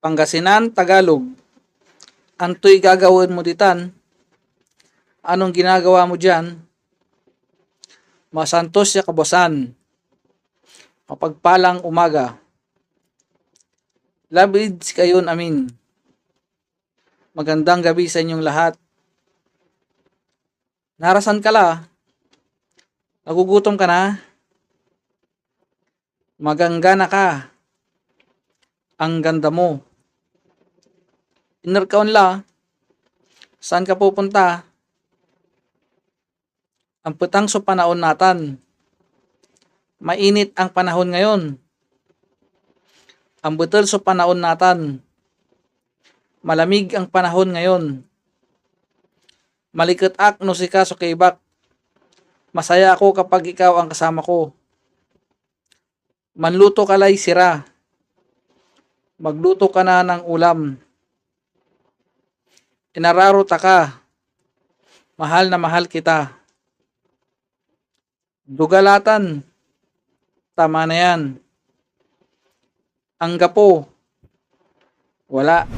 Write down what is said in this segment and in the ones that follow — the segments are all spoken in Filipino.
Pangasinan, Tagalog. Anto'y gagawin mo ditan? Anong ginagawa mo dyan? Masantos ya kabosan. Mapagpalang umaga. Labids kayon amin. Magandang gabi sa inyong lahat. Narasan ka la? Nagugutom ka na? Magangga na ka. Ang ganda mo. Inner kaon la. Saan ka pupunta? Ang petang so panahon natan. Mainit ang panahon ngayon. Ang betul so panahon natan. Malamig ang panahon ngayon. Malikat ak no si ka so kaibak. Masaya ako kapag ikaw ang kasama ko. Manluto ka lay sira. Magluto ka na ng ulam. Inararo ta ka. Mahal na mahal kita. Dugalatan. Tama na yan. Ang gapo. Wala.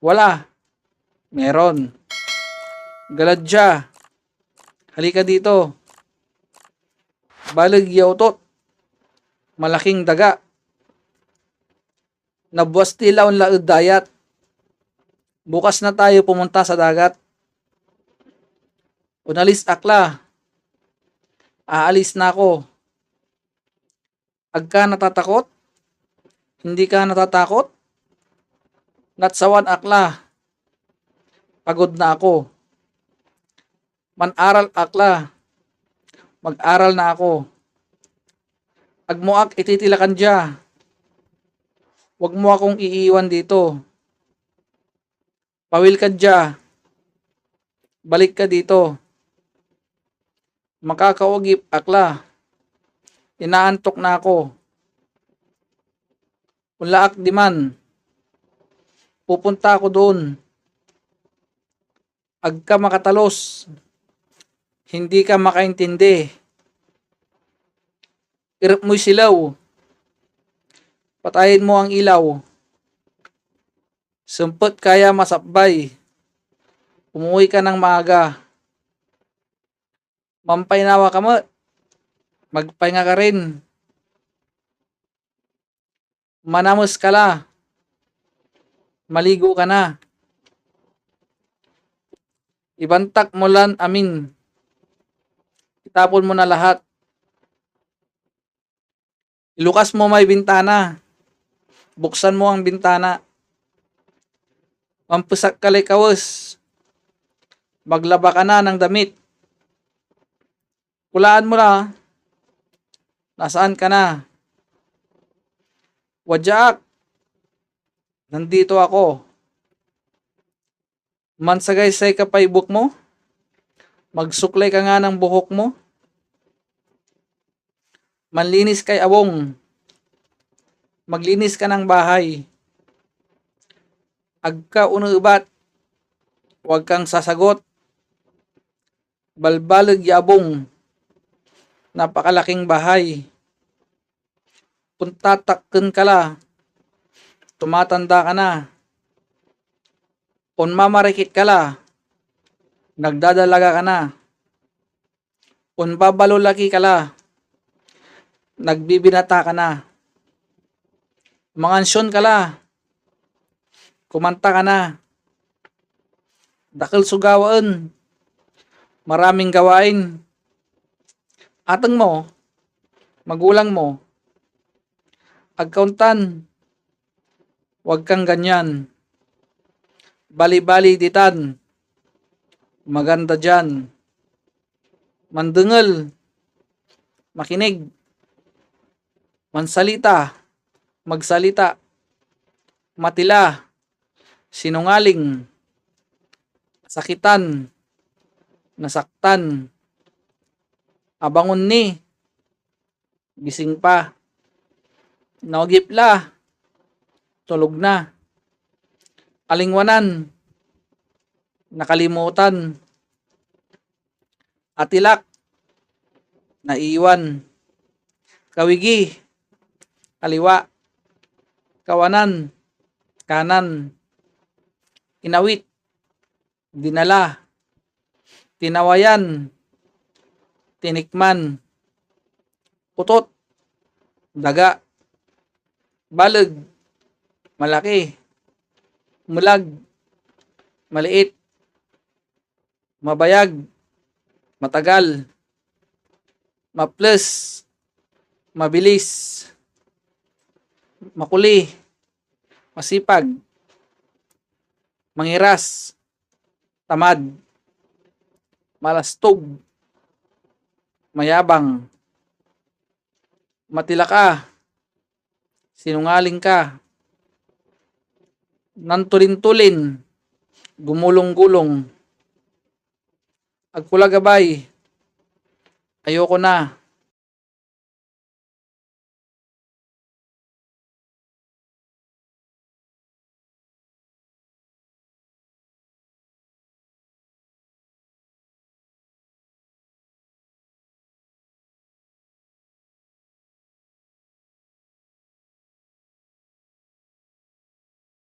Wala. Meron. Galadya. Halika dito. Balag yautot. Malaking daga. Nabuwas tilaw laod dayat. Bukas na tayo pumunta sa dagat. Unalis akla. Aalis na ako. Agka natatakot? Hindi ka natatakot? Natsawan akla. Pagod na ako. Man-aral akla. Mag-aral na ako. Agmuak ititilakan dya. Huwag mo akong iiwan dito. Pawil ka dya. Balik ka dito. Makakaugip akla. Inaantok na ako. Ulaak di man. Pupunta ako doon. Agka makatalos. Hindi ka makaintindi. Irap mo'y silaw. Patayin mo ang ilaw. Sumpot kaya masapbay. Umuwi ka ng maaga. Mampay nawa ka mo. Magpahinga ka rin. Manamos ka la. Maligo ka na. Ibantak mo lan amin. Itapon mo na lahat. Ilukas mo may bintana. Buksan mo ang bintana. Mampusak kalay kawas. Maglaba ka na ng damit. Kulaan mo na. Nasaan ka na? Wadyaak. Nandito ako. Mansagay-say ka pa ibuk mo? Magsuklay ka nga ng buhok mo? Manlinis kay abong. Maglinis ka ng bahay. Agka unubat. Huwag kang sasagot. Balbalag yabong. Napakalaking bahay. Puntatakken ka la. Tumatanda ka na. Un mamarikit ka la. Nagdadalaga ka na. Un babalulaki ka la. Nagbibinata ka na. Mangansyon ka. Kumanta ka na. Dakil sugawaan. Maraming gawain. Atang mo, magulang mo, agkauntan, huwag kang ganyan. Bali-bali ditan, maganda dyan. Mandungal, makinig, mansalita, magsalita, matila, sinungaling, sakitan, nasaktan, abangon ni, gising pa, naugipla, tulog na, alingwanan, nakalimutan, atilak, naiwan, kawigi, kaliwa, kawanan, kanan, inawit, dinala, tinawayan, tinikman, utot, daga, balag, malaki, mulag, maliit, mabayag, matagal, maples, mabilis, makuli, masipag, mangiras, tamad, malastog, mayabang, matila ka, sinungaling ka, nantulin-tulin, gumulong-gulong, agpula gabay, ayoko na,